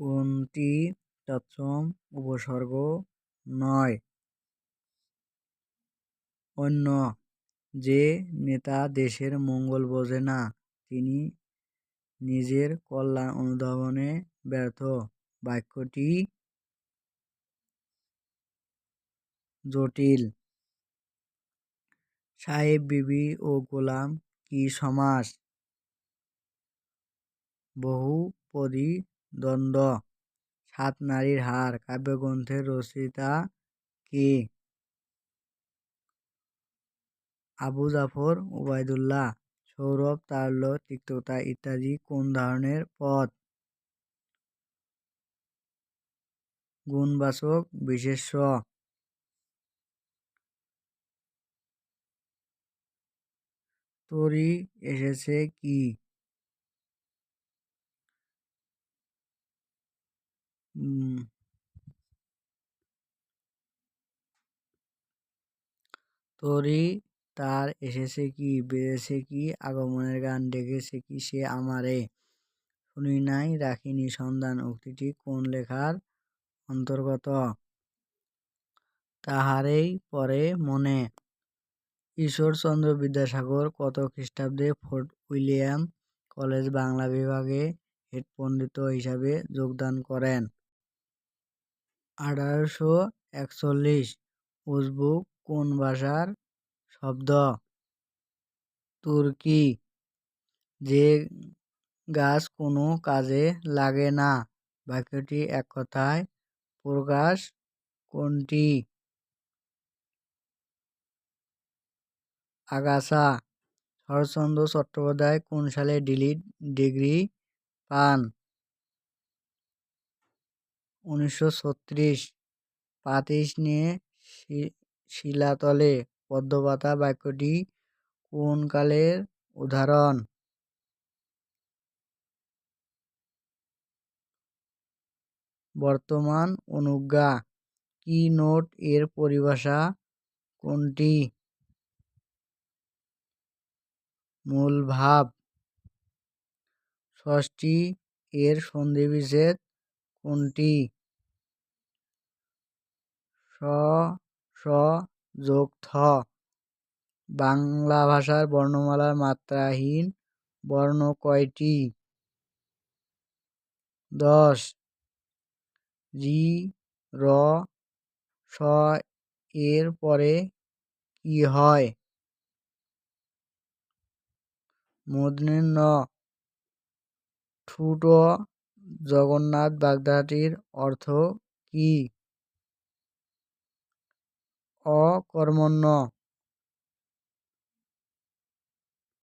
কোনটি তৎসম উপসর্গ নয়? অন্য, যে নেতা দেশের মঙ্গল বোঝে না, তিনি নিজের কল্যাণ অনুধাবনে ব্যর্থ। বাক্যটি জটিল। সাহেব বিবি ও গোলাম কি সমাস? বহুপদী দ্বন্দ্ব সাত নারীর হার কাব্যগ্রন্থের রচয়িতা কে? আবু জাফর ওবায়দুল্লাহ, সৌরভ তারল্য, তিক্ততা ইত্যাদি কোন ধরনের পদ? গুণবাচক, বিশেষ্য। তরি এসেছে কি? তরি তার এসেছে কি, বেড়েছে কি, আগমনের গান ডেকেছে কি সে আমারে? শুনি নাই, রাখিনি সন্ধান উক্তিটি কোন লেখার অন্তর্গত? তাহারেই পরে মনে। ঈশ্বরচন্দ্র বিদ্যাসাগর কত খ্রিস্টাব্দে ফোর্ট উইলিয়াম কলেজ বাংলা বিভাগে হেড পণ্ডিত হিসাবে যোগদান করেন? আঠারোশো একচল্লিশ। উজবুক কোন ভাষার শব্দ? তুর্কি। যে গাছ কোনো কাজে লাগে না। বাক্যটি এক কথায় প্রকাশ কোনটি? আগাছা। শরৎচন্দ্র চট্টোপাধ্যায় কোন সালে ডিলিট ডিগ্রি পান? উনিশশো ছত্রিশ নিয়ে শিলাতলে পদ্মপাতা বাক্যটি কোন কালের উদাহরণ? বর্তমান অনুজ্ঞা, কি নোট এর পরিভাষা কোনটি? মূল ভাব, ষষ্ঠী এর সন্ধিবিচ্ছেদ কোনটি? স স যোগ থ। বাংলা ভাষার বর্ণমালার মাত্রাহীন বর্ণ কয়টি? দশ। রি র, স, এর পরে কি হয়? মূর্ধন্য ন। ঠুট জগন্নাথ বাগদাটির অর্থ কি? অকর্মণ্য।